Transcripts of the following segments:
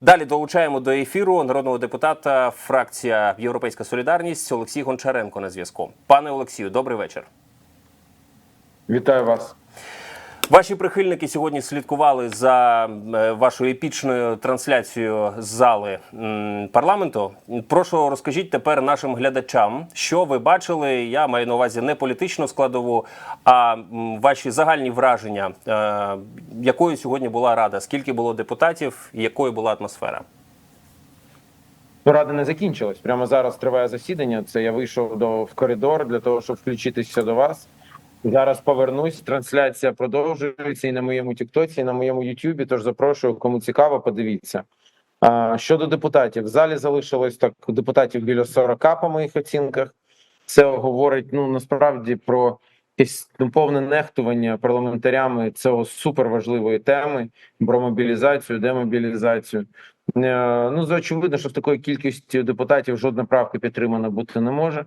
Далі долучаємо до ефіру народного депутата фракція Європейська Солідарність Олексій Гончаренко на зв'язку. Пане Олексію, добрий вечір. Вітаю вас. Ваші прихильники сьогодні слідкували за е, вашою епічною трансляцією з зали парламенту. Прошу розкажіть тепер нашим глядачам, що ви бачили. Я маю на увазі не політичну складову, а ваші загальні враження, е, якою сьогодні була рада, скільки було депутатів, якою була атмосфера. Ну, Рада не закінчилась. Прямо зараз триває засідання. Це я вийшов до в коридор для того, щоб включитися до вас. Зараз повернусь. Трансляція продовжується і на моєму Тіктоці, і на моєму Ютубі. Тож запрошую, кому цікаво, подивіться. А, щодо депутатів, в залі залишилось так депутатів біля 40 по моїх оцінках. Це говорить ну насправді про якесь ну, повне нехтування парламентарями цього суперважливої теми про мобілізацію, демобілізацію. Е, Ну, очевидно, що з такою кількістю депутатів жодна правка підтримана бути не може.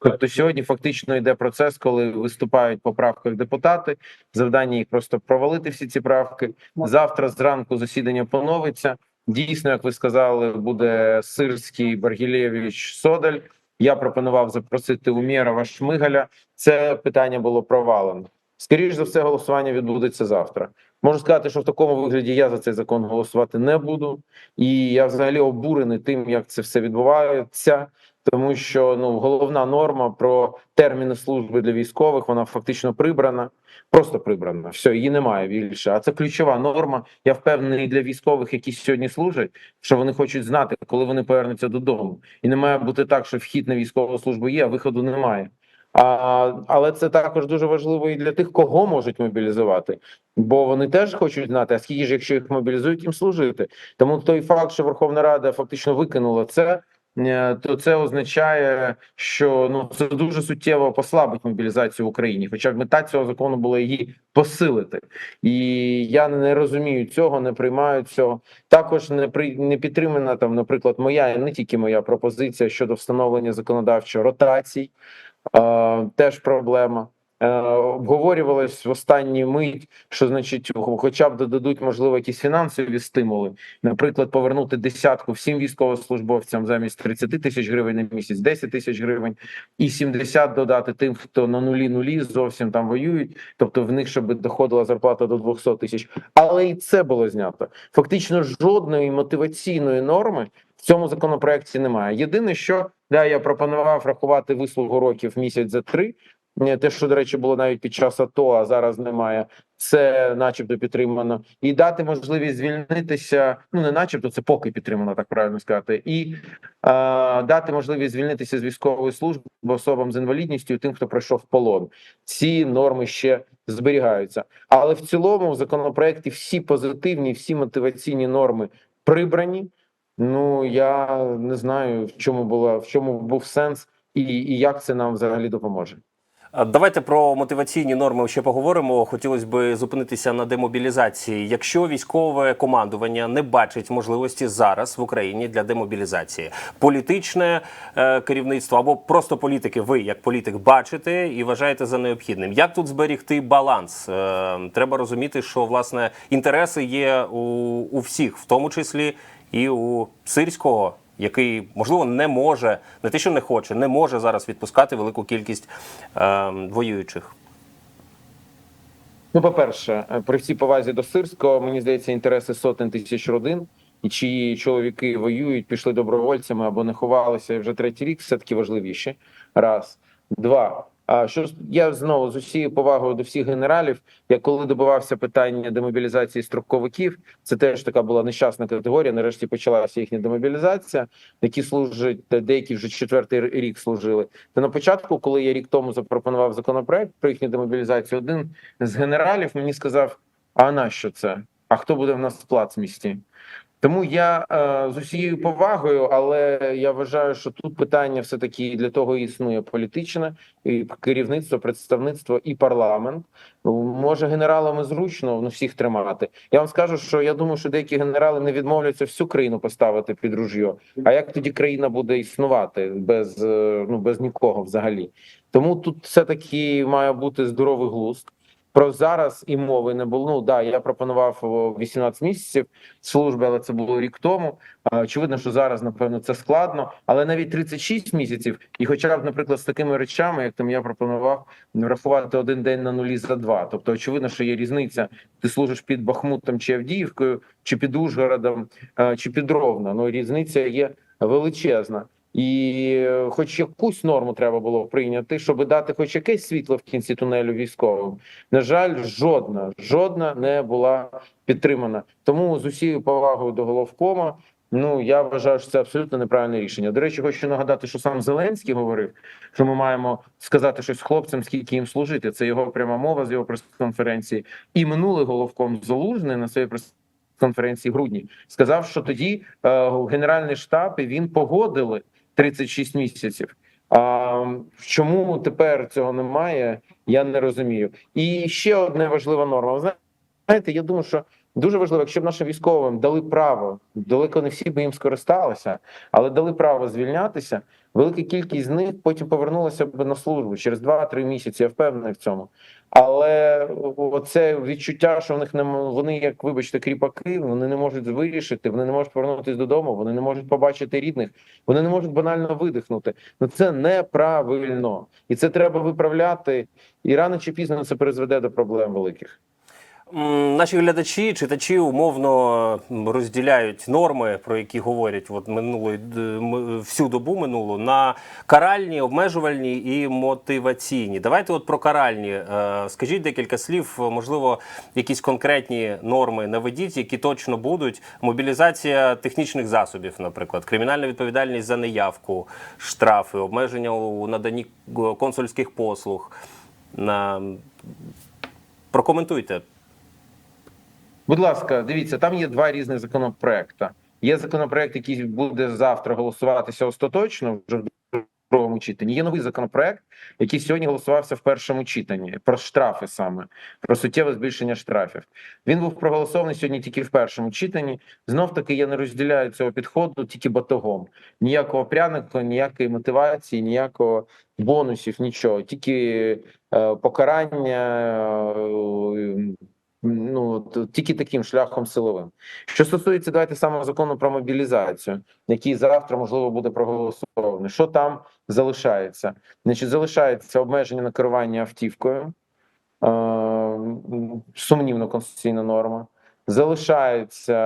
Тобто сьогодні фактично йде процес, коли виступають по правках депутати. Завдання їх просто провалити всі ці правки. Завтра зранку засідання поновиться. Дійсно, як ви сказали, буде Сирський, Баргілєвич, Содаль. Я пропонував запросити Умєрова Шмигаля. Це питання було провалено. Скоріше за все, голосування відбудеться завтра. Можу сказати, що в такому вигляді я за цей закон голосувати не буду, і я взагалі обурений тим, як це все відбувається. Тому що ну головна норма про терміни служби для військових вона фактично прибрана, просто прибрана. Все, її немає більше. А це ключова норма. Я впевнений для військових, які сьогодні служать, що вони хочуть знати, коли вони повернуться додому, і не має бути так, що вхід на військову службу є, а виходу немає. А, але це також дуже важливо і для тих, кого можуть мобілізувати, бо вони теж хочуть знати, а скільки ж, якщо їх мобілізують, їм служити. Тому той факт, що Верховна Рада фактично викинула це, то це означає, що ну це дуже суттєво послабить мобілізацію в Україні. Хоча мета цього закону була її посилити, і я не розумію цього, не приймаю цього. Також не при не підтримана там, наприклад, моя не тільки моя пропозиція щодо встановлення законодавчої ротацій. Е, теж проблема. Е, обговорювалось в останній мить, що значить, хоча б додадуть можливо якісь фінансові стимули, наприклад, повернути десятку всім військовослужбовцям замість 30 тисяч гривень на місяць, 10 тисяч гривень, і 70 додати тим, хто на нулі нулі зовсім там воюють. Тобто в них щоб доходила зарплата до 200 тисяч. Але і це було знято. Фактично жодної мотиваційної норми в цьому законопроекті немає. Єдине, що да, я пропонував рахувати вислугу років місяць за три. Те, що до речі, було навіть під час АТО, а зараз немає. Це, начебто, підтримано, і дати можливість звільнитися. Ну не начебто, це поки підтримано, так правильно сказати, і а, дати можливість звільнитися з військової служби особам з інвалідністю, тим, хто пройшов полон. Ці норми ще зберігаються. Але в цілому в законопроекті всі позитивні, всі мотиваційні норми прибрані. Ну я не знаю, в чому була в чому був сенс, і, і як це нам взагалі допоможе. А Давайте про мотиваційні норми ще поговоримо. Хотілося б зупинитися на демобілізації. Якщо військове командування не бачить можливості зараз в Україні для демобілізації, політичне е, керівництво або просто політики, ви як політик бачите і вважаєте за необхідним. Як тут зберігти баланс? Е, треба розуміти, що власне інтереси є у, у всіх, в тому числі і у сирського який можливо не може, не те, що не хоче, не може зараз відпускати велику кількість е, воюючих. Ну, по-перше, е, при всій повазі до сирського, мені здається, інтереси сотень тисяч родин, і чиї чоловіки воюють, пішли добровольцями або не ховалися вже третій рік, все таки важливіше. Раз, два. А що я знову з усією повагою до всіх генералів, я коли добивався питання демобілізації строковиків, це теж така була нещасна категорія. Нарешті почалася їхня демобілізація, які служать деякі вже четвертий рік служили. Та на початку, коли я рік тому запропонував законопроект про їхню демобілізацію, один з генералів мені сказав: А на що це? А хто буде в нас в плацмісті? Тому я е, з усією повагою, але я вважаю, що тут питання все таки для того існує політичне і керівництво, представництво і парламент. Може генералами зручно ну, всіх тримати. Я вам скажу, що я думаю, що деякі генерали не відмовляться всю країну поставити під ружьо. А як тоді країна буде існувати без е, ну без нікого взагалі? Тому тут все таки має бути здоровий глузд. Про зараз і мови не було. Ну да, я пропонував о, 18 місяців служби, але це було рік тому. Очевидно, що зараз напевно це складно, але навіть 36 місяців, і хоча б, наприклад, з такими речами, як там я пропонував, врахувати один день на нулі за два. Тобто, очевидно, що є різниця. Ти служиш під Бахмутом чи Авдіївкою, чи під Ужгородом, чи під Ровно. Ну різниця є величезна. І хоч якусь норму треба було прийняти, щоб дати хоч якесь світло в кінці тунелю військовим. На жаль, жодна, жодна не була підтримана. Тому з усією повагою до головкома. Ну я вважаю, що це абсолютно неправильне рішення. До речі, хочу нагадати, що сам Зеленський говорив, що ми маємо сказати щось хлопцям, скільки їм служити. Це його пряма мова з його прес-конференції. І минулий головком Залужний на своїй прес-конференції в грудні сказав, що тоді е, генеральний штаб і він погодили 36 місяців. А чому тепер цього немає, я не розумію. І ще одна важлива норма. Знаєте, я думаю, що дуже важливо, якщо б нашим військовим дали право, далеко не всі би їм скористалися, але дали право звільнятися. Велика кількість з них потім повернулася б на службу через 2-3 місяці. Я впевнений в цьому. Але оце відчуття, що в них не вони, як вибачте, кріпаки, вони не можуть вирішити, вони не можуть повернутися додому, вони не можуть побачити рідних, вони не можуть банально видихнути. Ну це неправильно, і це треба виправляти. І рано чи пізно це призведе до проблем великих. Наші глядачі, читачі умовно розділяють норми, про які говорять от минулої всю добу минулу, на каральні, обмежувальні і мотиваційні. Давайте от про каральні. Е, Скажіть декілька слів, можливо, якісь конкретні норми наведіть, які точно будуть. Мобілізація технічних засобів, наприклад, кримінальна відповідальність за неявку, штрафи, обмеження у наданні е, консульських послуг. Прокоментуйте. Будь ласка, дивіться, там є два різних законопроекти. Є законопроект, який буде завтра голосуватися остаточно вже в другому читанні. Є новий законопроект, який сьогодні голосувався в першому читанні про штрафи саме про суттєве збільшення штрафів. Він був проголосований сьогодні тільки в першому читанні. Знов таки я не розділяю цього підходу тільки батогом. Ніякого пряника, ніякої мотивації, ніякого бонусів, нічого, тільки е, покарання. Е, Ну тільки таким шляхом силовим. Що стосується давайте саме закону про мобілізацію, який завтра можливо буде проголосований. Що там залишається? Значить, залишається обмеження на керування автівкою, е, сумнівна конституційна норма. Залишається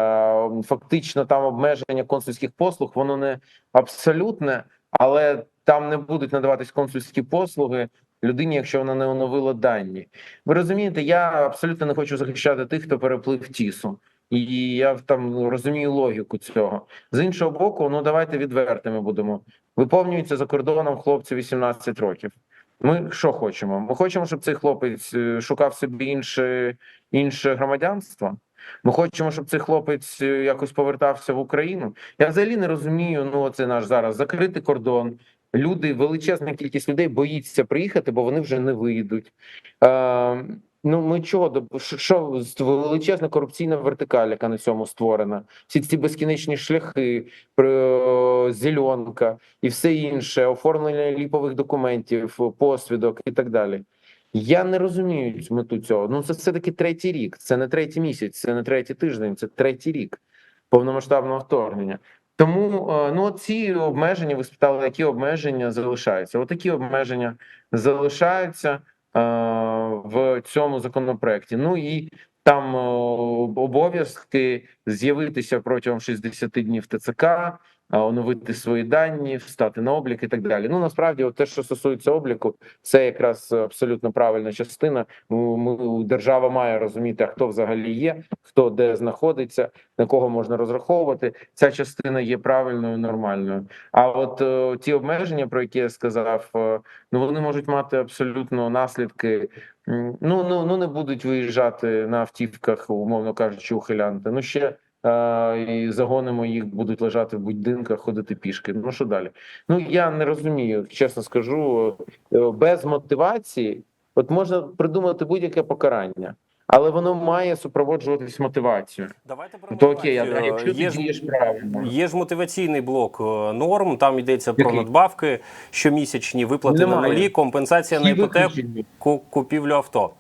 фактично там обмеження консульських послуг. Воно не абсолютне, але там не будуть надаватись консульські послуги людині, якщо вона не оновила дані. Ви розумієте, я абсолютно не хочу захищати тих, хто переплив тісу. І я там розумію логіку цього. З іншого боку, ну давайте відвертими будемо. Виповнюється за кордоном хлопцю 18 років. Ми що хочемо? Ми хочемо, щоб цей хлопець е, шукав собі інше, інше громадянство. Ми хочемо, щоб цей хлопець е, якось повертався в Україну. Я взагалі не розумію. Ну, це наш зараз закритий кордон. Люди, величезна кількість людей боїться приїхати, бо вони вже не вийдуть. Е, ну ми чого що величезна корупційна вертикаль, яка на цьому створена? Всі ці безкінечні шляхи, зеленка і все інше, оформлення ліпових документів, посвідок і так далі. Я не розумію мету цього. Ну це все таки третій рік. Це не третій місяць, це не третій тиждень, це третій рік повномасштабного вторгнення. Тому ну ці обмеження ви спитали, які обмеження залишаються? Отакі обмеження залишаються е, в цьому законопроекті. Ну і там обов'язки з'явитися протягом 60 днів ТЦК, оновити свої дані, встати на облік і так далі. Ну насправді, от те, що стосується обліку, це якраз абсолютно правильна частина. Ми, держава має розуміти, хто взагалі є, хто де знаходиться, на кого можна розраховувати. Ця частина є правильною, нормальною. А от е, ті обмеження, про які я сказав, е, ну вони можуть мати абсолютно наслідки. Ну ну ну не будуть виїжджати на автівках, умовно кажучи, ухилянти. Ну ще і загонимо їх, будуть лежати в будинках, ходити пішки. Ну що далі? Ну я не розумію, чесно скажу, е, без мотивації, от можна придумати будь-яке покарання, але воно має супроводжуватись мотивацією. Давайте про То окей, а якщо ти Є ж- дієш правильно, Є ж мотиваційний блок е, норм. Там йдеться про Який? надбавки, щомісячні виплати на нулі, компенсація на Всі іпотеку, виключені. купівлю авто.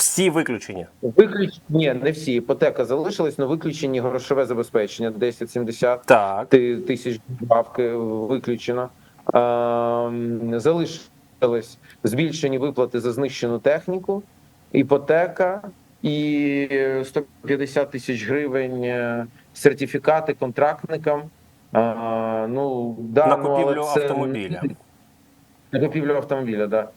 Всі виключені. Виключ... Ні, не всі. Іпотека залишилась, але виключені грошове забезпечення 10-70 Так. тисяч бабки виключено. Ем, Залишились збільшені виплати за знищену техніку, іпотека і 150 тисяч гривень е, сертифікати контрактникам. Е, Ну, да, На ну, купівлю це- автомобіля. На купівлю автомобіля, так. Да.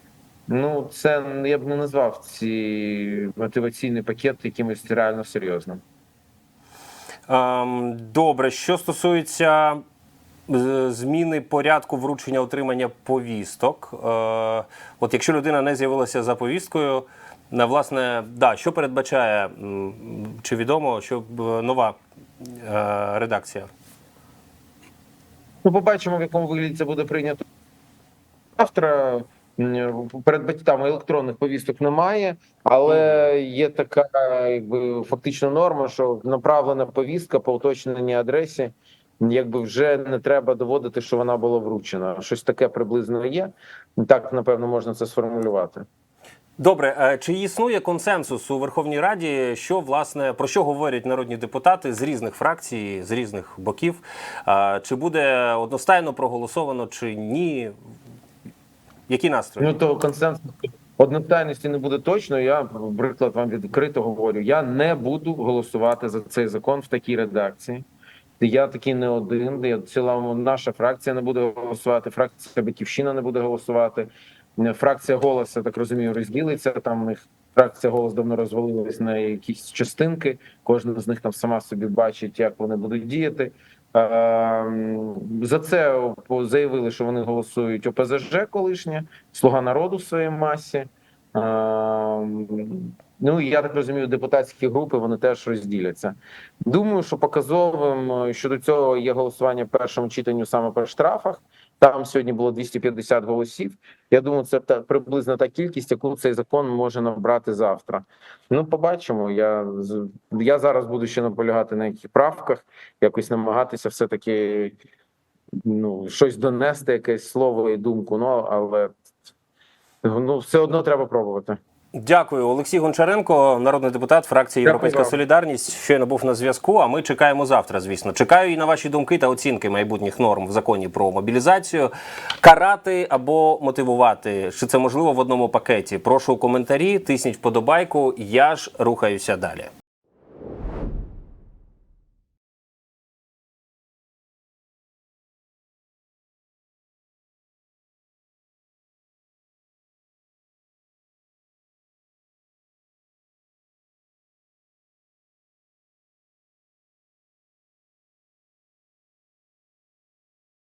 Ну, це я б не назвав ці мотиваційний пакет якимось реально серйозним. Ем, добре, що стосується е, зміни порядку вручення отримання повісток. Е, от якщо людина не з'явилася за повісткою, на власне, да, що передбачає, чи відомо, що е, нова е, редакція? Ну, побачимо, в якому вигляді це буде прийнято завтра. Перед батьками електронних повісток немає, але є така якби фактично норма, що направлена повістка по уточненій адресі, якби вже не треба доводити, що вона була вручена. Щось таке приблизно є. Так напевно можна це сформулювати. Добре, е, чи існує консенсус у Верховній Раді, що власне про що говорять народні депутати з різних фракцій, з різних боків? Е, Чи буде одностайно проголосовано, чи ні? Які настрої? Ну то консенсус одностайності не буде точно. Я приклад вам відкрито говорю. Я не буду голосувати за цей закон в такій редакції. Я такий не один. Я ціла наша фракція не буде голосувати. Фракція Батьківщина не буде голосувати. Фракція голос, я так розумію, розділиться. Там них фракція голос давно розвалилась на якісь частинки. Кожна з них там сама собі бачить, як вони будуть діяти. Ем, За це заявили, що вони голосують ОПЗЖ колишнє, Слуга народу в своїй масі. Ем, Ну я так розумію, депутатські групи вони теж розділяться. Думаю, що показовим е, щодо цього є голосування в першому читанню саме по штрафах. Там сьогодні було 250 голосів. Я думаю, це та приблизно та кількість, яку цей закон може набрати завтра. Ну, побачимо. Я я зараз буду ще наполягати на яких правках, якось намагатися все таки ну щось донести, якесь слово і думку. Ну але ну все одно треба пробувати. Дякую, Олексій Гончаренко, народний депутат фракції Європейська. Солідарність. Щойно був на зв'язку. А ми чекаємо завтра. Звісно, чекаю і на ваші думки та оцінки майбутніх норм в законі про мобілізацію. Карати або мотивувати. Чи це можливо в одному пакеті? Прошу коментарі, тисніть вподобайку. Я ж рухаюся далі.